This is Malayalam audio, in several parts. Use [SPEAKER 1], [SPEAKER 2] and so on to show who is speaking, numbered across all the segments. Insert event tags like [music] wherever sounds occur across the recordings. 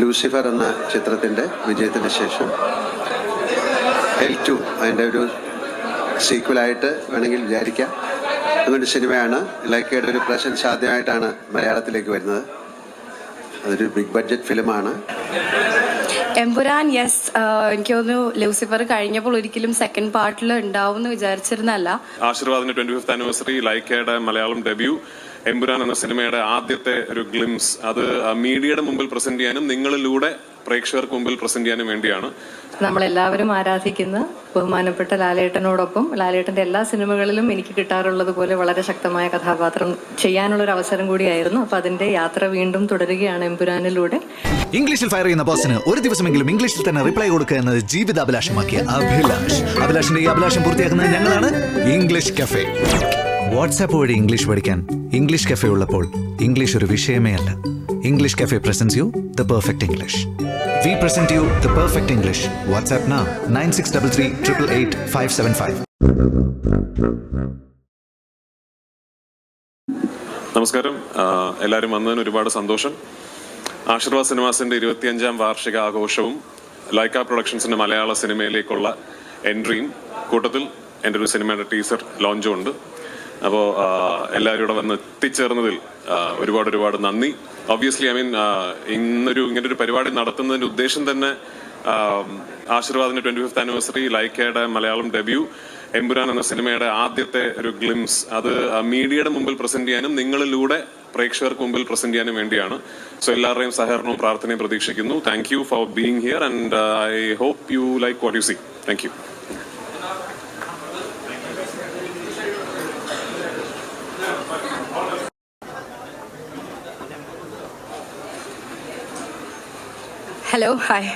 [SPEAKER 1] ലൂസിഫർ എന്ന ചിത്രത്തിന്റെ വിജയത്തിന് ശേഷം എൽ ടു അതിന്റെ ഒരു സീക്വലായിട്ട് വേണമെങ്കിൽ വിചാരിക്കാം. അങ്ങനൊരു സിനിമയാണ് ലൈക്കയുടെ ഒരു പ്രസൻസ് ആദ്യമായിട്ടാണ് മലയാളത്തിലേക്ക് വരുന്നത്. അതൊരു ബിഗ് ബഡ്ജറ്റ് ഫിലിമാണ്
[SPEAKER 2] എംപുരാൻ യെസ് എനിക്ക് തോന്നുന്നു ലൂസിഫർ കഴിഞ്ഞപ്പോൾ ഒരിക്കലും സെക്കൻഡ് പാർട്ടിൽ ഉണ്ടാവും എന്ന് വിചാരിച്ചിരുന്നല്ല
[SPEAKER 3] ആശീർവാദിന്റെ ട്വന്റി ഫിഫ്ത് ആനിവേഴ്സറി ലൈക്കയുടെ മലയാളം ഡെബ്യൂ എമ്പുരാൻ എന്ന സിനിമയുടെ ആദ്യത്തെ ഒരു ഗ്ലിംസ്. അത് മീഡിയയുടെ മുമ്പിൽ പ്രസന്റ് ചെയ്യാനും നിങ്ങളിലൂടെ പ്രേക്ഷകർക്ക് മുമ്പിൽ പ്രസന്റ് ചെയ്യാനും വേണ്ടിയാണ്.
[SPEAKER 4] നമ്മളെല്ലാവരും ആരാധിക്കുന്ന ബഹുമാനപ്പെട്ട ലാലേട്ടനോടൊപ്പം ലാലേട്ടന്റെ എല്ലാ സിനിമകളിലും എനിക്ക് കിട്ടാറുള്ളത് പോലെ വളരെ ശക്തമായ കഥാപാത്രം ചെയ്യാനുള്ള ഒരു അവസരം കൂടിയായിരുന്നു. അപ്പൊ അതിന്റെ യാത്ര വീണ്ടും തുടരുകയാണ് എമ്പുരാനിലൂടെ.
[SPEAKER 5] ഇംഗ്ലീഷിൽ ഫയർ ചെയ്യുന്ന ബോസിന് ഒരു ദിവസമെങ്കിലും ഇംഗ്ലീഷിൽ തന്നെ റിപ്ലൈ കൊടുക്കുക എന്നത് ജീവിതാഭിലാഷമാക്കിയ അഭിലാഷ്. അഭിലാഷിന്റെ ഈ അഭിലാഷം പൂർത്തിയാക്കുന്നത് ഞങ്ങളാണ് ഇംഗ്ലീഷ് കഫേ. വാട്സാപ്പ് വഴി ഇംഗ്ലീഷ് പഠിക്കാൻ ഇംഗ്ലീഷ് കഫേ ഉള്ളപ്പോൾ ഇംഗ്ലീഷ് ഒരു വിഷയമേ അല്ല. English Cafe presents you the perfect English we present you the perfect English WhatsApp നാ nine six double three triple eight five seven five
[SPEAKER 3] നമസ്കാരം. എല്ലാവരും വന്നതിന് ഒരുപാട് സന്തോഷം. ആശീർവാദ് സിനിമാസിന്റെ ഇരുപത്തിയഞ്ചാം വാർഷിക ആഘോഷവും ലൈക്ക പ്രൊഡക്ഷൻസിന്റെ മലയാള സിനിമയിലേക്കുള്ള എൻട്രിയും കൂട്ടത്തിൽ എന്റെ ഒരു സിനിമയുടെ ടീസർ ലോഞ്ചും ഉണ്ട്. അപ്പോൾ എല്ലാവരും ഇവിടെ വന്ന് എത്തിച്ചേർന്നതിൽ ഒരുപാട് ഒരുപാട് നന്ദി. ഒബ്വിയസ്ലി ഐ മീൻ ഇന്നൊരു ഇങ്ങനെ ഒരു പരിപാടി നടത്തുന്നതിന്റെ ഉദ്ദേശം തന്നെ ആശീർവാദിന്റെ ട്വന്റി ഫിഫ്ത് ആനിവേഴ്സറി ലൈക്കയുടെ മലയാളം ഡെബ്യൂ എമ്പുരാൻ എന്ന സിനിമയുടെ ആദ്യത്തെ ഒരു ഗ്ലിംസ് അത് മീഡിയയുടെ മുമ്പിൽ പ്രസന്റ് ചെയ്യാനും നിങ്ങളിലൂടെ പ്രേക്ഷകർക്ക് മുമ്പിൽ പ്രസന്റ് ചെയ്യാനും വേണ്ടിയാണ്. സോ എല്ലാവരുടെയും സഹകരണവും പ്രാർത്ഥനയും പ്രതീക്ഷിക്കുന്നു. Thank you for being here and I hope you like what you see thank you
[SPEAKER 2] hello hi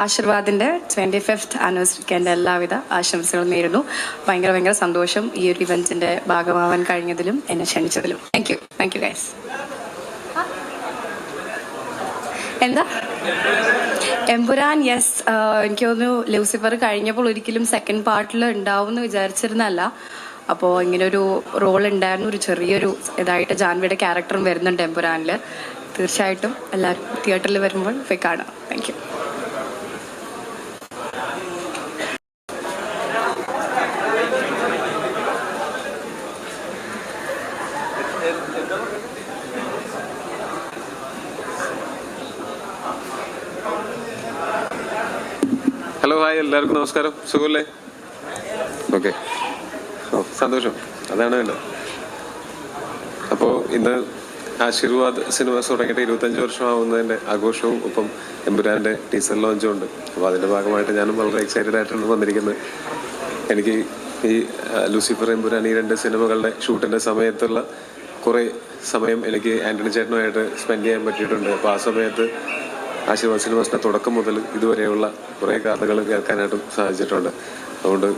[SPEAKER 2] ആശീർവാദിന്റെ twenty fifth ആനിവേഴ്സറിക്ക് എന്റെ എല്ലാവിധ ആശംസകളും നേരുന്നു. ഭയങ്കര ഭയങ്കര സന്തോഷം ഈ ഒരു ഇവന്റിന്റെ ഭാഗമാവാൻ കഴിഞ്ഞതിലും എന്നെ ക്ഷണിച്ചതിലും. Thank you thank you guys എന്താ? എംപുരാൻ യെസ് എനിക്ക് തോന്നുന്നു ലൂസിഫർ കഴിഞ്ഞപ്പോൾ ഒരിക്കലും സെക്കൻഡ് പാർട്ടിൽ ഉണ്ടാവും എന്ന് വിചാരിച്ചിരുന്നല്ല അപ്പോൾ ഇങ്ങനെ ഒരു റോൾ ഉണ്ടായിരുന്നു ഒരു ചെറിയൊരു ഇതായിട്ട് ജാൻവിയുടെ ക്യാരക്ടറും വരുന്നുണ്ട് എമ്പുരാനിൽ തീർച്ചയായിട്ടും എല്ലാവരും തിയേറ്ററിൽ വരുമ്പോൾ പോയി കാണാം. താങ്ക് യു
[SPEAKER 3] ഹലോ ഹായ് എല്ലാവർക്കും നമസ്കാരം. സുഖമല്ലേ ഓക്കെ സന്തോഷം. അതാണ് വേണ്ടത് അപ്പോൾ ഇന്ന് ആശീർവാദ് സിനിമാസ് തുടങ്ങിയിട്ട് ഇരുപത്തഞ്ച് വർഷമാവുന്നതിന്റെ ആഘോഷവും ഒപ്പം എമ്പുരാന്റെ ടീസർ ലോഞ്ചും ഉണ്ട്. അപ്പോൾ അതിന്റെ ഭാഗമായിട്ട് ഞാനും വളരെ എക്സൈറ്റഡ് ആയിട്ടാണ് വന്നിരിക്കുന്നത്. എനിക്ക് ഈ ലൂസിഫർ എമ്പുരാൻ ഈ രണ്ട് സിനിമകളുടെ ഷൂട്ടിന്റെ സമയത്തുള്ള കുറേ സമയം എനിക്ക് ആന്റണി ചേട്ടനുമായിട്ട് സ്പെൻഡ് ചെയ്യാൻ പറ്റിയിട്ടുണ്ട്. അപ്പോൾ ആ സമയത്ത് ആശീർവാദ് സിനിമാസിന്റെ തുടക്കം മുതൽ ഇതുവരെയുള്ള കുറേ കഥകൾ കേൾക്കാനായിട്ടും സാധിച്ചിട്ടുണ്ട്. അതുകൊണ്ട്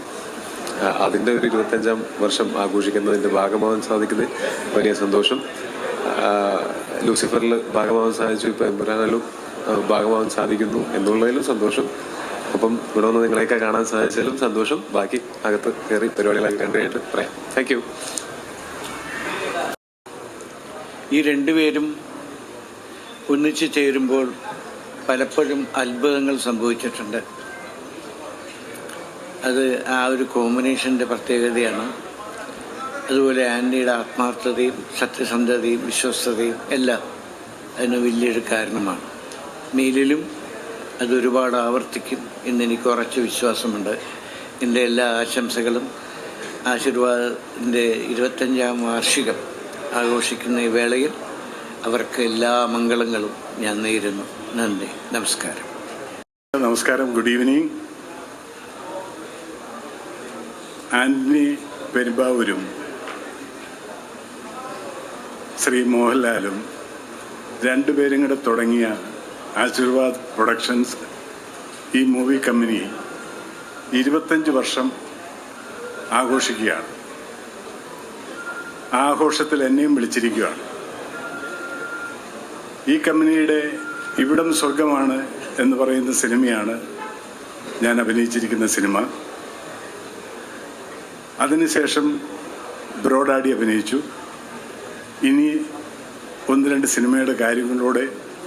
[SPEAKER 3] ആ, അതിന്റെ ഒരു ഇരുപത്തഞ്ചാം വർഷം ആഘോഷിക്കുന്നതിന്റെ ഭാഗമാവാൻ സാധിക്കുന്നത് വലിയ സന്തോഷം. ലൂസിഫറിൽ ഭാഗമാവാൻ സാധിച്ചു ഇപ്പോൾ എമ്പുരാനിലും ഭാഗമാവാൻ സാധിക്കുന്നു എന്നുള്ളതിലും സന്തോഷം. അപ്പം ഇവിടെ വന്ന് നിങ്ങളെയൊക്കെ കാണാൻ സാധിച്ചാലും സന്തോഷം. ബാക്കി അകത്ത് കയറി പരിപാടികളൊക്കെ കണ്ടുകഴിഞ്ഞിട്ട് പറയാം. താങ്ക് യു
[SPEAKER 6] ഈ രണ്ടുപേരും ഒന്നിച്ചു ചേരുമ്പോൾ പലപ്പോഴും അത്ഭുതങ്ങൾ സംഭവിച്ചിട്ടുണ്ട്. അത് ആ ഒരു കോമ്പിനേഷന്റെ പ്രത്യേകതയാണ്. അതുപോലെ ആന്റിയുടെ ആത്മാർത്ഥതയും സത്യസന്ധതയും വിശ്വസ്തതയും എല്ലാം അതിന് വലിയൊരു കാരണമാണ്. മീലിലും അതൊരുപാട് ആവർത്തിക്കും എന്നെനിക്ക് ഉറച്ച വിശ്വാസമുണ്ട്. എന്റെ എല്ലാ ആശംസകളും. ആശീർവാദത്തിന്റെ ഇരുപത്തഞ്ചാം വാർഷികം ആഘോഷിക്കുന്ന ഈ വേളയിൽ അവർക്ക് എല്ലാ മംഗളങ്ങളും ഞാൻ നേരുന്നു. നന്ദി. നമസ്കാരം.
[SPEAKER 7] നമസ്കാരം. Good evening. ആന്റണി പെരുമ്പാവൂരും ശ്രീ മോഹൻലാലും രണ്ടുപേരും കൂടെ തുടങ്ങിയ ആശീർവാദ് പ്രൊഡക്ഷൻസ് ഈ മൂവി കമ്പനി ഇരുപത്തഞ്ച് വർഷം ആഘോഷിക്കുകയാണ്. ആഘോഷത്തിൽ എന്നെയും വിളിച്ചിരിക്കുകയാണ്. ഈ കമ്പനിയുടെ ഇവിടം സ്വർഗമാണ് എന്ന് പറയുന്ന സിനിമയാണ് ഞാൻ അഭിനയിച്ചിരിക്കുന്ന സിനിമ. അതിനുശേഷം ബ്രോഡാഡി അഭിനയിച്ചു. ഇനി ഒന്ന് രണ്ട് സിനിമയുടെ കാര്യങ്ങളിലൂടെ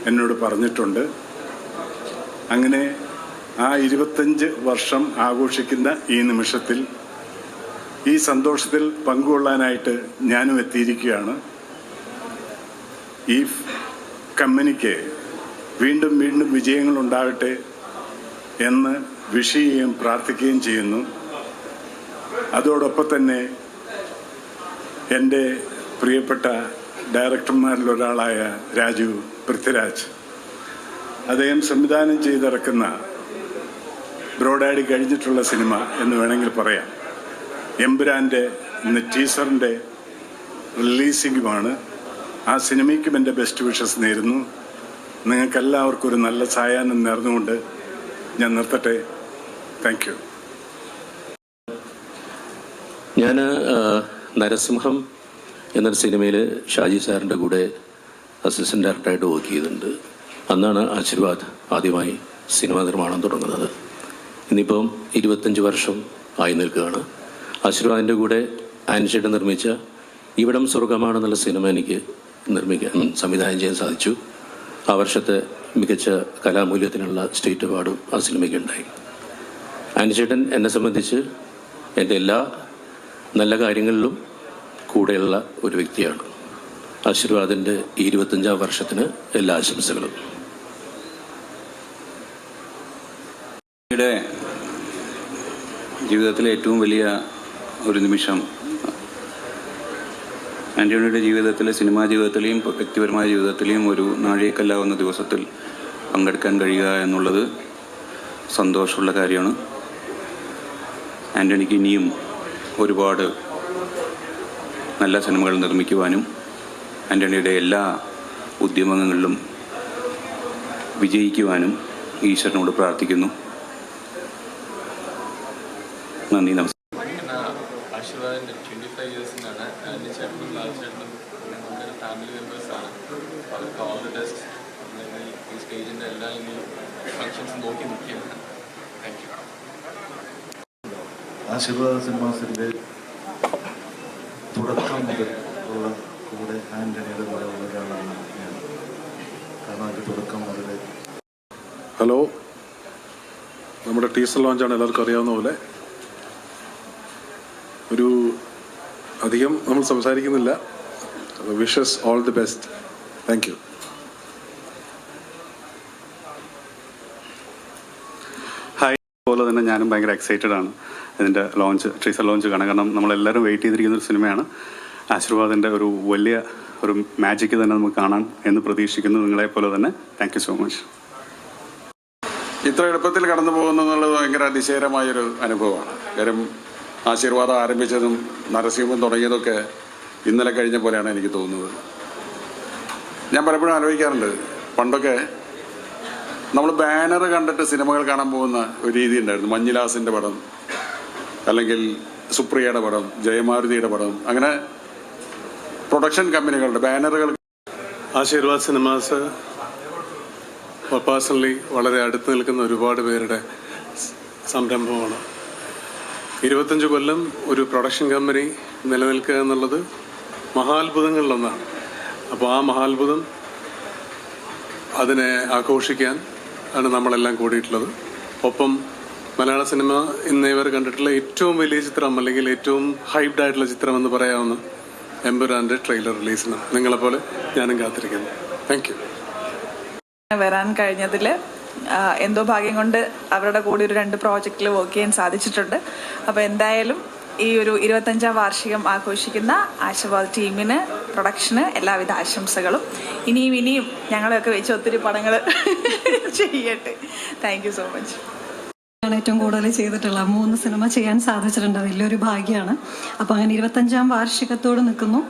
[SPEAKER 7] എന്നോട് പറഞ്ഞിട്ടുണ്ട്. അങ്ങനെ ആ ഇരുപത്തഞ്ച് വർഷം ആഘോഷിക്കുന്ന ഈ നിമിഷത്തിൽ ഈ സന്തോഷത്തിൽ പങ്കുകൊള്ളാനായിട്ട് ഞാനും എത്തിയിരിക്കുകയാണ്. ഈ കമ്പനിക്ക് വീണ്ടും വീണ്ടും വിജയങ്ങൾ ഉണ്ടാകട്ടെ എന്ന് വിഷ് ചെയ്യുകയും പ്രാർത്ഥിക്കുകയും ചെയ്യുന്നു. അതോടൊപ്പം തന്നെ എന്റെ പ്രിയപ്പെട്ട ഡയറക്ടർമാരിൽ ഒരാളായ രാജു പൃഥ്വിരാജ്. അദ്ദേഹം സംവിധാനം ചെയ്തിറക്കുന്ന ബ്രോഡാഡി കഴിഞ്ഞിട്ടുള്ള സിനിമ എന്ന് വേണമെങ്കിൽ പറയാം. എമ്പുരാന്റെ ഇന്ന് ടീസറിന്റെ റിലീസിംഗുമാണ്. ആ സിനിമയ്ക്കും എന്റെ ബെസ്റ്റ് വിഷസ് നേരുന്നു. നിങ്ങൾക്കെല്ലാവർക്കും ഒരു നല്ല സായാഹ്നം നേർന്നുകൊണ്ട് ഞാൻ നിർത്തട്ടെ. Thank you.
[SPEAKER 8] ഞാൻ നരസിംഹം എന്നൊരു സിനിമയിൽ ഷാജി സാറിന്റെ കൂടെ അസിസ്റ്റന്റ് ഡയറക്ടറായിട്ട് വർക്ക് ചെയ്തിട്ടുണ്ട്. അന്നാണ് ആശീർവാദ് ആദ്യമായി സിനിമാ നിർമ്മാണം തുടങ്ങുന്നത്. ഇന്നിപ്പം ഇരുപത്തഞ്ച് വർഷം ആയി നിൽക്കുകയാണ്. ആശീർവാദിന്റെ കൂടെ ആൻഷേട്ട് നിർമ്മിച്ച ഇവിടം സ്വർഗമാണെന്നുള്ള സിനിമ എനിക്ക് നിർമ്മിക്കാൻ സംവിധാനം ചെയ്യാൻ സാധിച്ചു. ആ വർഷത്തെ മികച്ച കലാമൂല്യത്തിനുള്ള സ്റ്റേറ്റ് അവാർഡും ആ സിനിമയ്ക്ക് ഉണ്ടായി. ആൻചേട്ടൻ എന്നെ സംബന്ധിച്ച് എന്റെ എല്ലാ നല്ല കാര്യങ്ങളിലും കൂടെയുള്ള ഒരു വ്യക്തിയാണ്. ആശീർവാദിന്റെ ഈ ഇരുപത്തഞ്ചാം വർഷത്തിന് എല്ലാ ആശംസകളും.
[SPEAKER 9] ജീവിതത്തിലെ ഏറ്റവും വലിയ ഒരു നിമിഷം. ആന്റണിയുടെ ജീവിതത്തിലെ സിനിമാ ജീവിതത്തിലെയും വ്യക്തിപരമായ ജീവിതത്തിലെയും ഒരു നാഴികക്കല്ലാവുന്ന ദിവസത്തിൽ പങ്കെടുക്കാൻ കഴിയുക എന്നുള്ളത് സന്തോഷമുള്ള കാര്യമാണ്. ആന്റണിക്ക് ഇനിയും ഒരുപാട് നല്ല സിനിമകൾ നിർമ്മിക്കുവാനും ആന്റണിയുടെ എല്ലാ ഉദ്യമങ്ങളിലും വിജയിക്കുവാനും ഈശ്വരനോട് പ്രാർത്ഥിക്കുന്നു. നന്ദി നമസ്കാരം
[SPEAKER 10] ഫാമിലി ഈ എല്ലാ നോക്കി
[SPEAKER 11] ആശീർവാദ സിനിമാസിന്റെ തുടക്കം മുതൽ ഉള്ള കൂടെ ആന്റണിയുടെ കൂടെ ഉള്ള ഒരാളാണ് ഞാൻ. കാരണം അതിന്റെ തുടക്കം മുതൽ
[SPEAKER 7] ഹലോ. നമ്മുടെ ടീസർ ലോഞ്ചാണ് എല്ലാവർക്കും അറിയാവുന്ന പോലെ. ഒരു അധികം നമ്മൾ സംസാരിക്കുന്നില്ല. Wishes all the best thank you
[SPEAKER 12] പോലെ തന്നെ ഞാനും ഭയങ്കര എക്സൈറ്റഡ് ആണ്. ഇതിന്റെ ലോഞ്ച് ട്രീസർ ലോഞ്ച് കാണാൻ. കാരണം നമ്മളെല്ലാവരും വെയിറ്റ് ചെയ്തിരിക്കുന്ന ഒരു സിനിമയാണ് ആശീർവാദിന്റെ ഒരു വലിയ ഒരു മാജിക്ക് തന്നെ നമുക്ക് കാണാൻ എന്ന് പ്രതീക്ഷിക്കുന്നു നിങ്ങളെ പോലെ തന്നെ. താങ്ക് സോ മച്ച്
[SPEAKER 13] ഇത്ര എളുപ്പത്തിൽ കടന്നു പോകുന്നു എന്നുള്ളത് ഭയങ്കര അതിശയകരമായൊരു അനുഭവമാണ്. കാര്യം ആശീർവാദം ആരംഭിച്ചതും നരസിംഹം തുടങ്ങിയതൊക്കെ ഇന്നലെ കഴിഞ്ഞ പോലെയാണ് എനിക്ക് തോന്നുന്നത്. ഞാൻ പലപ്പോഴും ആലോചിക്കാറുണ്ട്. പണ്ടൊക്കെ നമ്മൾ ബാനർ കണ്ടിട്ട് സിനിമകൾ കാണാൻ പോകുന്ന ഒരു രീതി ഉണ്ടായിരുന്നു. മഞ്ഞിലാസിന്റെ പടം അല്ലെങ്കിൽ സുപ്രിയയുടെ പടം ജയമാരുതിയുടെ പടം അങ്ങനെ പ്രൊഡക്ഷൻ കമ്പനികളുടെ ബാനറുകൾ
[SPEAKER 7] ആശീർവാദ് സിനിമാസ് പേഴ്സണലി വളരെ അടുത്ത് നിൽക്കുന്ന ഒരുപാട് പേരുടെ സംരംഭമാണ്. ഇരുപത്തഞ്ച് കൊല്ലം ഒരു പ്രൊഡക്ഷൻ കമ്പനി നിലനിൽക്കുക എന്നുള്ളത് മഹാത്ഭുതങ്ങളിലൊന്നാണ്. അപ്പോൾ ആ മഹാത്ഭുതം അതിനെ ആഘോഷിക്കാൻ ആണ് നമ്മളെല്ലാം കൂടിയിട്ടുള്ളത്. ഒപ്പം മലയാള സിനിമ ഇന്ന് ഇവർ കണ്ടിട്ടുള്ള ഏറ്റവും വലിയ ചിത്രം അല്ലെങ്കിൽ ഏറ്റവും ഹൈപ്ഡ് ആയിട്ടുള്ള ചിത്രം എന്ന് പറയാവുന്ന എമ്പുരാന്റെ ട്രെയിലർ റിലീസിന് നിങ്ങളെപ്പോലെ ഞാനും കാത്തിരിക്കുന്നു. താങ്ക് യു
[SPEAKER 14] വരാൻ കഴിഞ്ഞതിൽ എന്തോ ഭാഗ്യം കൊണ്ട് അവരുടെ കൂടി ഒരു രണ്ട് പ്രോജക്റ്റിൽ വർക്ക് ചെയ്യാൻ സാധിച്ചിട്ടുണ്ട്. അപ്പോൾ എന്തായാലും ഈ ഒരു ഇരുപത്തഞ്ചാം വാർഷികം ആഘോഷിക്കുന്ന ആശീർവാദ് ടീമിന് പ്രൊഡക്ഷന് എല്ലാവിധ ആശംസകളും. ഇനിയും ഇനിയും ഞങ്ങളെയൊക്കെ വെച്ച് ഒത്തിരി പടങ്ങൾ [laughs] ചെയ്യട്ടെ. താങ്ക് സോ മച്ച്
[SPEAKER 15] ആണ് ഏറ്റവും കൂടുതൽ ചെയ്തിട്ടുള്ള മൂന്ന് സിനിമ ചെയ്യാൻ സാധിച്ചിട്ടുണ്ട്. വലിയൊരു ഭാഗ്യമാണ് അപ്പോൾ അങ്ങനെ ഇരുപത്തഞ്ചാം വാർഷികത്തോട് നിൽക്കുന്നു.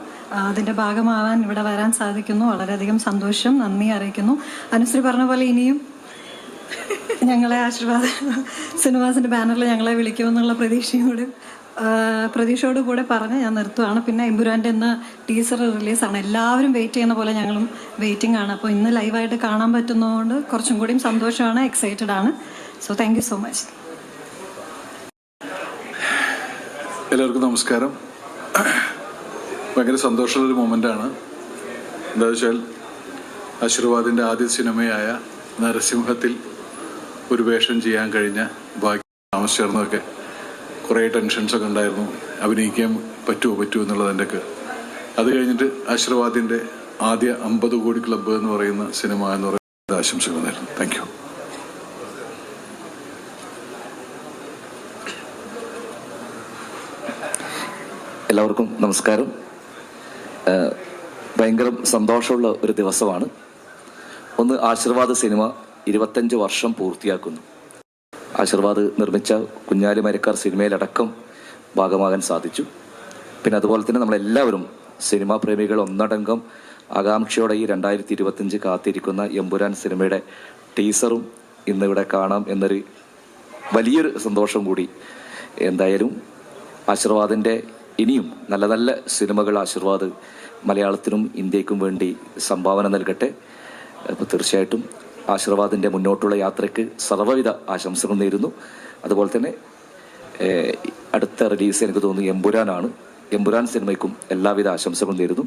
[SPEAKER 15] അതിന്റെ ഭാഗമാവാൻ ഇവിടെ വരാൻ സാധിക്കുന്നു. വളരെയധികം സന്തോഷം നന്ദി അറിയിക്കുന്നു. അനുശ്രീ പറഞ്ഞ പോലെ ഇനിയും ഞങ്ങളെ ആശീർവാദ സിനിമാസിന്റെ ബാനറിൽ ഞങ്ങളെ വിളിക്കുമെന്നുള്ള പ്രതീക്ഷയും ആ, പ്രതീക്ഷയോട് കൂടെ പറഞ്ഞ് ഞാൻ നിർത്തുവാണ്. പിന്നെ എമ്പുരാന്റെ ഇന്ന് ടീസർ റിലീസാണ്. എല്ലാവരും വെയിറ്റ് ചെയ്യുന്ന പോലെ ഞങ്ങളും വെയിറ്റിംഗ് ആണ്. അപ്പോൾ ഇന്ന് ലൈവായിട്ട് കാണാൻ പറ്റുന്നതുകൊണ്ട് കുറച്ചും കൂടിയും സന്തോഷമാണ് എക്സൈറ്റഡ് ആണ്. സോ താങ്ക് സോ മച്ച്
[SPEAKER 11] എല്ലാവർക്കും നമസ്കാരം. ഭയങ്കര സന്തോഷമുള്ളൊരു ആണ്. എന്താ വെച്ചാൽ
[SPEAKER 8] ആശീർവാദിന്റെ ആദ്യ സിനിമയായ നരസിംഹത്തിൽ ഒരു വേഷം ചെയ്യാൻ കഴിഞ്ഞ ഭാഗ്യം താമസിച്ചേർന്നതൊക്കെ കുറേ ടെൻഷൻസൊക്കെ ഉണ്ടായിരുന്നു. അഭിനയിക്കാൻ പറ്റുമോ പറ്റുമോ എന്നുള്ളതിന്റെ ഒക്കെ അത് കഴിഞ്ഞിട്ട് ആശീർവാദിന്റെ ആദ്യ അമ്പത് കോടി ക്ലബ്ബ് എന്ന് പറയുന്ന സിനിമ എന്ന് പറയുന്നത് ആശംസകൾ നേരുന്നു. താങ്ക് യു
[SPEAKER 16] എല്ലാവർക്കും നമസ്കാരം. ഭയങ്കര സന്തോഷമുള്ള ഒരു ദിവസമാണ്. ഒന്ന് ആശീർവാദ സിനിമ ഇരുപത്തഞ്ച് വർഷം പൂർത്തിയാക്കുന്നു. ആശീർവാദ് നിർമ്മിച്ച കുഞ്ഞാലി മരക്കാർ സിനിമയിലടക്കം ഭാഗമാകാൻ സാധിച്ചു. പിന്നെ അതുപോലെ തന്നെ നമ്മളെല്ലാവരും സിനിമാ പ്രേമികൾ ഒന്നടങ്കം ആകാംക്ഷയോടെ ഈ രണ്ടായിരത്തി ഇരുപത്തിയഞ്ച് കാത്തിരിക്കുന്ന എമ്പുരാൻ സിനിമയുടെ ടീസറും ഇന്നിവിടെ കാണാം എന്നൊരു വലിയൊരു സന്തോഷം കൂടി. എന്തായാലും ആശീർവാദിന്റെ ഇനിയും നല്ല നല്ല സിനിമകൾ ആശീർവാദ് മലയാളത്തിനും ഇന്ത്യക്കും വേണ്ടി സംഭാവന നൽകട്ടെ. അപ്പോൾ തീർച്ചയായിട്ടും ആശീർവാദിന്റെ മുന്നോട്ടുള്ള യാത്രയ്ക്ക് സർവവിധ ആശംസകൾ നേരുന്നു. അതുപോലെ തന്നെ അടുത്ത റിലീസ് എനിക്ക് തോന്നുന്നു എമ്പുരാനാണ്. എമ്പുരാൻ സിനിമയ്ക്കും എല്ലാവിധ ആശംസകൾ നേരുന്നു.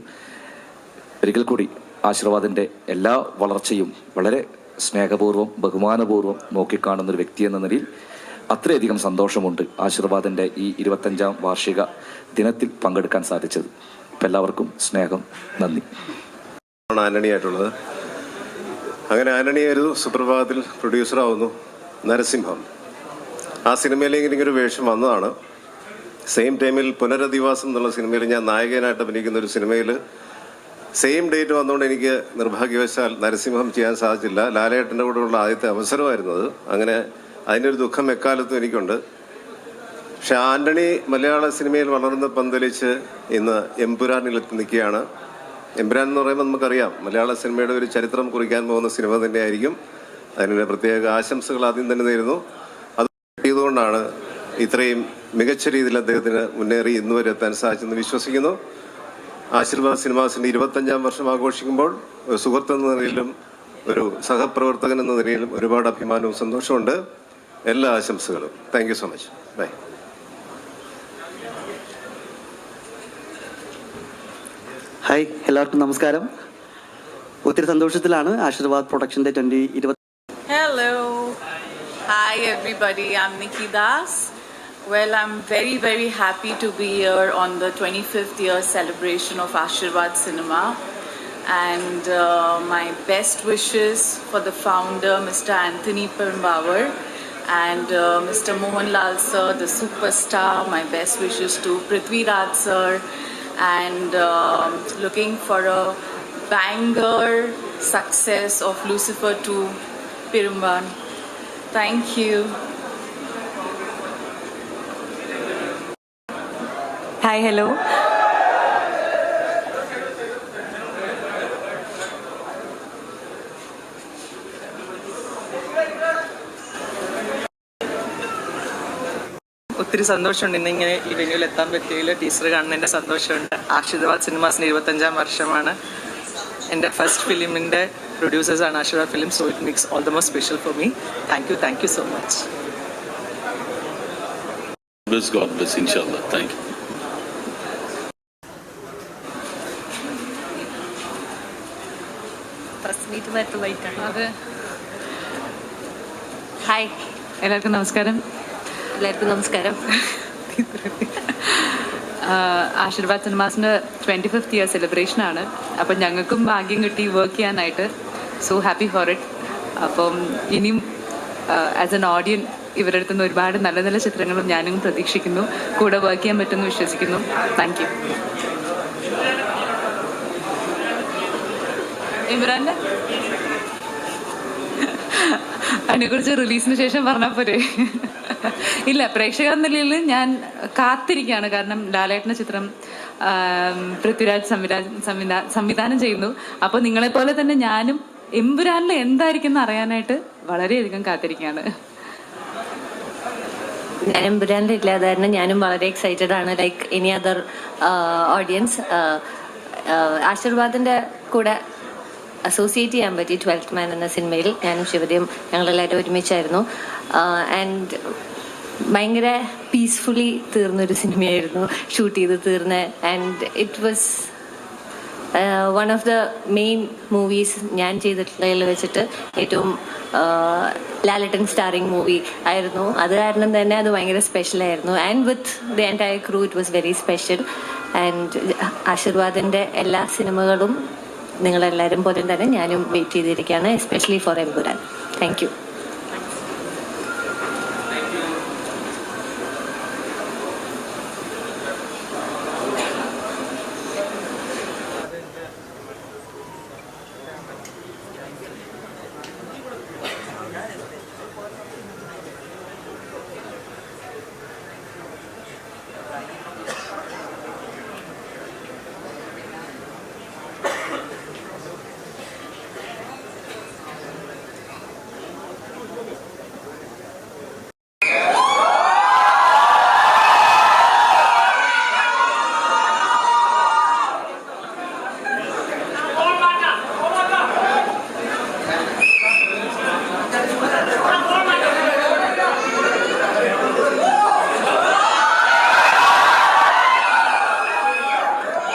[SPEAKER 16] ഒരിക്കൽ കൂടി ആശീർവാദിന്റെ എല്ലാ വളർച്ചയും വളരെ സ്നേഹപൂർവം ബഹുമാനപൂർവം നോക്കിക്കാണുന്ന ഒരു വ്യക്തി എന്ന നിലയിൽ അത്രയധികം സന്തോഷമുണ്ട് ആശീർവാദിന്റെ ഈ ഇരുപത്തഞ്ചാം വാർഷിക ദിനത്തിൽ പങ്കെടുക്കാൻ സാധിച്ചത്. എല്ലാവർക്കും സ്നേഹം നന്ദി.
[SPEAKER 17] ആണ് ആന്റണി ആയിട്ടുള്ളത് അങ്ങനെ ആന്റണി ഒരു സുപ്രഭാതത്തിൽ പ്രൊഡ്യൂസർ ആവുന്നു നരസിംഹം. ആ സിനിമയിലേക്ക് എനിക്കൊരു വേഷം വന്നതാണ്. സെയിം ടൈമിൽ പുനരധിവാസം എന്നുള്ള സിനിമയിൽ ഞാൻ നായകനായിട്ട് അഭിനയിക്കുന്ന ഒരു സിനിമയിൽ സെയിം ഡേറ്റ് വന്നുകൊണ്ട് എനിക്ക് നിർഭാഗ്യവശാൽ നരസിംഹം ചെയ്യാൻ സാധിച്ചില്ല. ലാലേട്ടന്റെ കൂടെയുള്ള ആദ്യത്തെ അവസരമായിരുന്നു അത്. അങ്ങനെ അതിന്റെ ഒരു ദുഃഖം എക്കാലത്തും എനിക്കുണ്ട്. പക്ഷെ ആന്റണി മലയാള സിനിമയിൽ വളർന്ന് പന്തലിച്ച് ഇന്ന് എംപുരാനിലെത്തി നിൽക്കുകയാണ്. എമ്പുരാൻ എന്ന് പറയുമ്പോൾ നമുക്കറിയാം മലയാള സിനിമയുടെ ഒരു ചരിത്രം കുറിക്കാൻ പോകുന്ന സിനിമ തന്നെ ആയിരിക്കും അതിനുള്ള പ്രത്യേക ആശംസകൾ ആദ്യം തന്നെ നേരുന്നു. അത് കിട്ടിയതുകൊണ്ടാണ് ഇത്രയും മികച്ച രീതിയിൽ അദ്ദേഹത്തിന് മുന്നേറി ഇന്ന് വരെ എത്താൻ സാധിച്ചെന്ന് വിശ്വസിക്കുന്നു. ആശീർവാദ് സിനിമാസിന്റെ ഇരുപത്തഞ്ചാം വർഷം ആഘോഷിക്കുമ്പോൾ ഒരു സുഹൃത്ത് എന്ന നിലയിലും ഒരു സഹപ്രവർത്തകൻ എന്ന നിലയിലും ഒരുപാട് അഭിമാനവും സന്തോഷമുണ്ട് എല്ലാ ആശംസകളും. Thank so much bye
[SPEAKER 18] hi എല്ലാവർക്കും നമസ്കാരം ഒത്തിരി സന്തോഷത്തിലാണ് ആശീർവാദ് പ്രൊഡക്ഷന്റെ ട്വന്റി ഇരുപത്തി
[SPEAKER 19] Hello. Hi, everybody. I'm Nikki Das. Well, I'm very, very happy to be here on the 25th year celebration of Ashirwad Cinema. And uh, my best wishes for the founder, Mr. Anthony Permbauer, and uh, Mr. Mohanlal sir, the superstar. My best wishes to Prithvi Raj sir, and uh, looking for a banger success of Lucifer to Pirumban. Thank you.
[SPEAKER 20] Hi, hello. ഒത്തിരി സന്തോഷമുണ്ട്. ഇന്നിങ്ങനെ ഈ വെന്യൂവിൽ എത്താൻ പറ്റിയതിൽ ടീച്ചർ കാണുന്നതിന്റെ സന്തോഷമുണ്ട്. ആശീർവാദ് സിനിമാസിന് ഇരുപത്തഞ്ചാം വർഷമാണ്. എന്റെ ഫസ്റ്റ് ഫിലിമിന്റെ പ്രൊഡ്യൂസേഴ്സാണ് Aashirvad film so it makes all the most special for me thank you thank you so much
[SPEAKER 21] Bless God bless, inshallah. Thank you.
[SPEAKER 20] Hi എല്ലാവർക്കും നമസ്കാരം.
[SPEAKER 22] എല്ലാവർക്കും നമസ്കാരം.
[SPEAKER 20] ആശീർവാദ് സിനിമാസിന്റെ ട്വന്റി ഫിഫ്ത്ത് ഇയർ സെലിബ്രേഷൻ ആണ്. അപ്പം ഞങ്ങൾക്കും ഭാഗ്യം കിട്ടി വർക്ക് ചെയ്യാനായിട്ട്. സോ ഹാപ്പി ഫോർ ഇറ്റ് അപ്പം ഇനിയും ആസ് എൻ ഓഡിയൻ ഇവരുടെ നിന്ന് ഒരുപാട് നല്ല നല്ല ചിത്രങ്ങളും ഞാനും പ്രതീക്ഷിക്കുന്നു. കൂടെ വർക്ക് ചെയ്യാൻ പറ്റുമെന്ന് വിശ്വസിക്കുന്നു. താങ്ക് യു ഇമ്രാന്റെ അതിനെക്കുറിച്ച് റിലീസിന് ശേഷം പറഞ്ഞാൽ പോരെ. ഇല്ല പ്രേക്ഷകർ നിലയിൽ ഞാൻ കാത്തിരിക്കുകയാണ്. കാരണം ലാലേട്ടന്റെ ചിത്രം പൃഥ്വിരാജ് സംവിധാനം സംവിധാ സംവിധാനം ചെയ്യുന്നു. അപ്പോൾ നിങ്ങളെപ്പോലെ തന്നെ ഞാനും എമ്പുരാനിൽ എന്തായിരിക്കും എന്ന് അറിയാനായിട്ട് വളരെയധികം കാത്തിരിക്കുകയാണ്.
[SPEAKER 22] ഞാൻ എമ്പുരാനിൽ ഇല്ലാതായിരുന്നു. ഞാനും വളരെ എക്സൈറ്റഡ് ആണ്. ലൈക്ക് എനി അതർ ഓഡിയൻസ് ആശീർവാദിന്റെ കൂടെ അസോസിയേറ്റ് ചെയ്യാൻ പറ്റി ട്വൽത്ത് മാൻ എന്ന സിനിമയിൽ ഞാനും ശിവദയും ഞങ്ങളെല്ലാവരും ഒരുമിച്ചായിരുന്നു. ആൻഡ് ഭയങ്കര പീസ്ഫുള്ളി തീർന്നൊരു സിനിമയായിരുന്നു. ഷൂട്ട് ചെയ്ത് തീർന്ന and it was
[SPEAKER 4] one of the main movies ഞാൻ ചെയ്തിട്ടുള്ളതിൽ വെച്ചിട്ട് ഏറ്റവും ലാലട്ടൻ സ്റ്റാറിങ് മൂവി ആയിരുന്നു. അത് കാരണം തന്നെ അത് ഭയങ്കര സ്പെഷ്യലായിരുന്നു and with the entire crew it was very special and ആശീർവാദിന്റെ എല്ലാ സിനിമകളും നിങ്ങളെല്ലാവരും പോലും തന്നെ ഞാനും വെയിറ്റ് ചെയ്തിരിക്കുകയാണ് especially for Empuraan thank you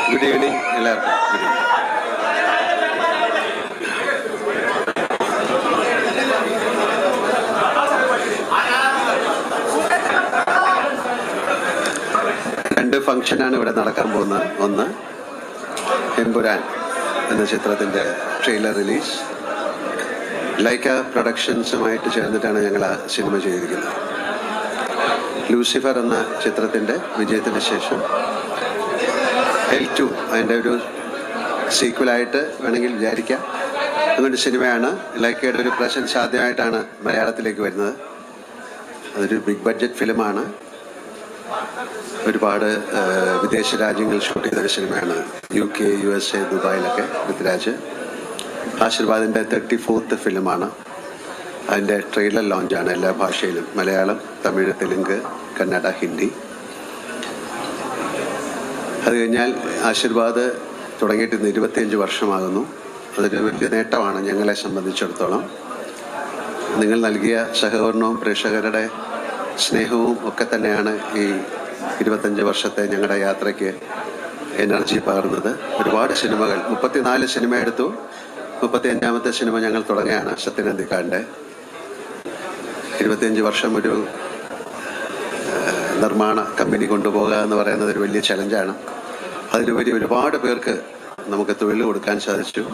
[SPEAKER 1] good evening എല്ലാവർക്കും ഗുഡ് ഈവനിങ് രണ്ട് ഫംഗ്ഷനാണ് ഇവിടെ നടക്കാൻ പോകുന്നത് ഒന്ന് എംപുരാൻ എന്ന ചിത്രത്തിന്റെ ട്രെയിലർ റിലീസ് ലൈക്ക പ്രൊഡക്ഷൻസുമായിട്ട് ചേർന്നിട്ടാണ് ഞങ്ങൾ ആ സിനിമ ചെയ്തിരിക്കുന്നത്. ലൂസിഫർ എന്ന ചിത്രത്തിന്റെ വിജയത്തിന് ശേഷം എൽ ടു അതിന്റെ ഒരു സീക്വലായിട്ട് വേണമെങ്കിൽ വിചാരിക്കാം. അങ്ങനൊരു സിനിമയാണ് ലൈക്കയുടെ ഒരു പ്രസൻസ് ആദ്യമായിട്ടാണ് മലയാളത്തിലേക്ക് വരുന്നത്. അതൊരു ബിഗ് ബഡ്ജറ്റ് ഫിലിമാണ് ഒരുപാട് വിദേശ രാജ്യങ്ങളിൽ ഷൂട്ട് ചെയ്തൊരു സിനിമയാണ്. U K U S A ദുബായിലൊക്കെ Prithviraj. ആശീർവാദിന്റെ തേർട്ടി ഫോർത്ത് ഫിലിമാണ് അതിന്റെ ട്രെയിലർ ലോഞ്ചാണ് എല്ലാ ഭാഷയിലും. മലയാളം തമിഴ് തെലുങ്ക് കന്നഡ ഹിന്ദി. അത് കഴിഞ്ഞാൽ ആശീർവാദ് തുടങ്ങിയിട്ട് ഇന്ന് ഇരുപത്തിയഞ്ച് വർഷമാകുന്നു. അതൊരു വലിയ നേട്ടമാണ് ഞങ്ങളെ സംബന്ധിച്ചിടത്തോളം. നിങ്ങൾ നൽകിയ സഹകരണവും പ്രേക്ഷകരുടെ സ്നേഹവും ഒക്കെ തന്നെയാണ് ഈ ഇരുപത്തഞ്ച് വർഷത്തെ ഞങ്ങളുടെ യാത്രയ്ക്ക് എനർജി പകർന്നത്. ഒരുപാട് സിനിമകൾ. മുപ്പത്തിനാല് സിനിമ എടുത്തു. മുപ്പത്തി അഞ്ചാമത്തെ സിനിമ ഞങ്ങൾ തുടങ്ങിയാണ് സത്യനന്ദിക്കാണ്ട് ഇരുപത്തിയഞ്ച് വർഷം ഒരു നിർമ്മാണ കമ്പനി കൊണ്ടുപോകുക എന്ന് പറയുന്നത് ഒരു വലിയ ചലഞ്ചാണ്. അതിലുപരി ഒരുപാട് പേർക്ക് നമുക്ക് തൊഴിൽ കൊടുക്കാൻ സാധിച്ചു.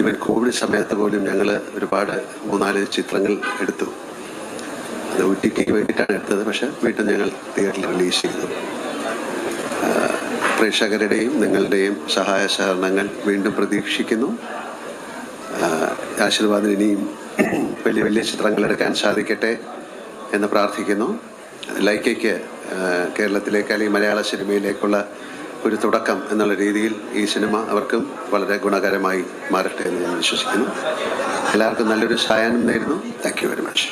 [SPEAKER 1] ഇവൻ കോവിഡ് സമയത്ത് പോലും ഞങ്ങൾ ഒരുപാട് മൂന്നാൽ ചിത്രങ്ങൾ എടുത്തു. അത് ഒ ടി ടിക്ക് വേണ്ടിയിട്ടാണ് എടുത്തത്. പക്ഷെ വീണ്ടും ഞങ്ങൾ തിയേറ്ററിൽ റിലീസ് ചെയ്തു. പ്രേക്ഷകരുടെയും നിങ്ങളുടെയും സഹായ സഹകരണങ്ങൾ വീണ്ടും പ്രതീക്ഷിക്കുന്നു. ആശീർവാദം ഇനിയും വലിയ വലിയ ചിത്രങ്ങൾ എടുക്കാൻ സാധിക്കട്ടെ എന്ന് പ്രാർത്ഥിക്കുന്നു. ലൈക്കയ്ക്ക് കേരളത്തിലേക്ക് അല്ലെങ്കിൽ മലയാള സിനിമയിലേക്കുള്ള ഒരു തുടക്കം എന്നുള്ള രീതിയിൽ ഈ സിനിമ അവർക്കും വളരെ ഗുണകരമായി മാറട്ടെ എന്ന് ഞാൻ വിശ്വസിക്കുന്നു. എല്ലാവർക്കും നല്ലൊരു സായാഹ്നം നേരുന്നു. താങ്ക് യു വെരി മച്ച്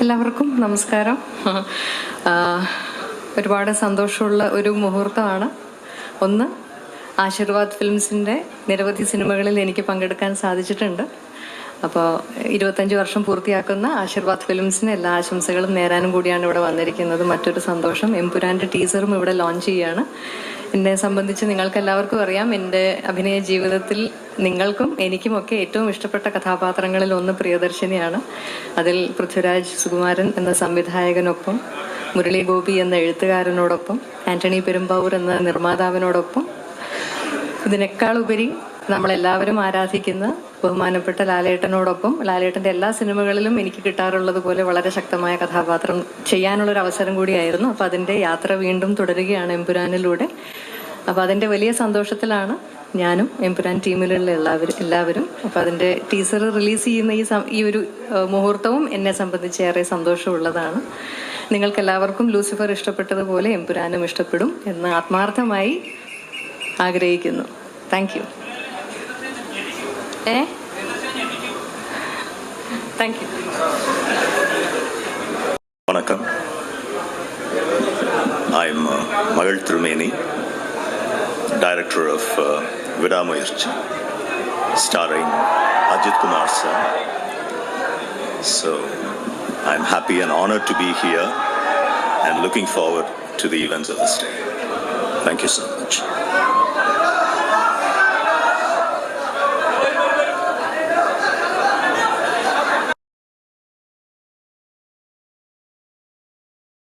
[SPEAKER 4] എല്ലാവർക്കും നമസ്കാരം. ഒരുപാട് സന്തോഷമുള്ള ഒരു മുഹൂർത്തമാണ്. ഒന്ന് ആശീർവാദ് ഫിലിംസിന്റെ നിരവധി സിനിമകളിൽ എനിക്ക് പങ്കെടുക്കാൻ സാധിച്ചിട്ടുണ്ട്. അപ്പോൾ ഇരുപത്തഞ്ച് വർഷം പൂർത്തിയാക്കുന്ന ആശീർവാദ് ഫിലിംസിന് എല്ലാ ആശംസകളും നേരാനും കൂടിയാണ് ഇവിടെ വന്നിരിക്കുന്നത്. മറ്റൊരു സന്തോഷം എംപുരാന്റെ ടീസറും ഇവിടെ ലോഞ്ച് ചെയ്യുകയാണ് എന്നെ സംബന്ധിച്ച് നിങ്ങൾക്കെല്ലാവർക്കും അറിയാം എന്റെ അഭിനയ ജീവിതത്തിൽ നിങ്ങൾക്കും എനിക്കുമൊക്കെ ഏറ്റവും ഇഷ്ടപ്പെട്ട കഥാപാത്രങ്ങളിൽ ഒന്ന് പ്രിയദർശിനിയാണ്. അതിൽ പൃഥ്വിരാജ് സുകുമാരൻ എന്ന സംവിധായകനൊപ്പം മുരളി ഗോപി എന്ന എഴുത്തുകാരനോടൊപ്പം ആന്റണി പെരുമ്പാവൂർ എന്ന നിർമ്മാതാവിനോടൊപ്പം. ഇതിനേക്കാൾ ഉപരി നമ്മളെല്ലാവരും ആരാധിക്കുന്ന ബഹുമാനപ്പെട്ട ലാലേട്ടനോടൊപ്പം ലാലേട്ടന്റെ എല്ലാ സിനിമകളിലും എനിക്ക് കിട്ടാറുള്ളത് പോലെ വളരെ ശക്തമായ കഥാപാത്രം ചെയ്യാനുള്ളൊരു അവസരം കൂടിയായിരുന്നു. അപ്പൊ അതിന്റെ യാത്ര വീണ്ടും തുടരുകയാണ് എമ്പുരാനിലൂടെ. അപ്പൊ അതിന്റെ വലിയ സന്തോഷത്തിലാണ് ഞാനും എംപുരാൻ ടീമിലുള്ള എല്ലാവരും എല്ലാവരും. അപ്പോൾ അതിന്റെ ടീസർ റിലീസ് ചെയ്യുന്ന ഈ ഈ ഒരു മുഹൂർത്തവും എന്നെ സംബന്ധിച്ച് ഏറെ സന്തോഷമുള്ളതാണ്. നിങ്ങൾക്കെല്ലാവർക്കും ലൂസിഫർ ഇഷ്ടപ്പെട്ടതുപോലെ എംപുരാനും ഇഷ്ടപ്പെടും എന്ന് ആത്മാർത്ഥമായി ആഗ്രഹിക്കുന്നു. താങ്ക് യു ഏ? താങ്ക് യു
[SPEAKER 23] വണക്കം. ഐ എം മകൾ Thirumeni director of uh, starring Ajit Kumar sir. So I'm happy and honored to be here and looking forward to the events of this day. Thank you so much.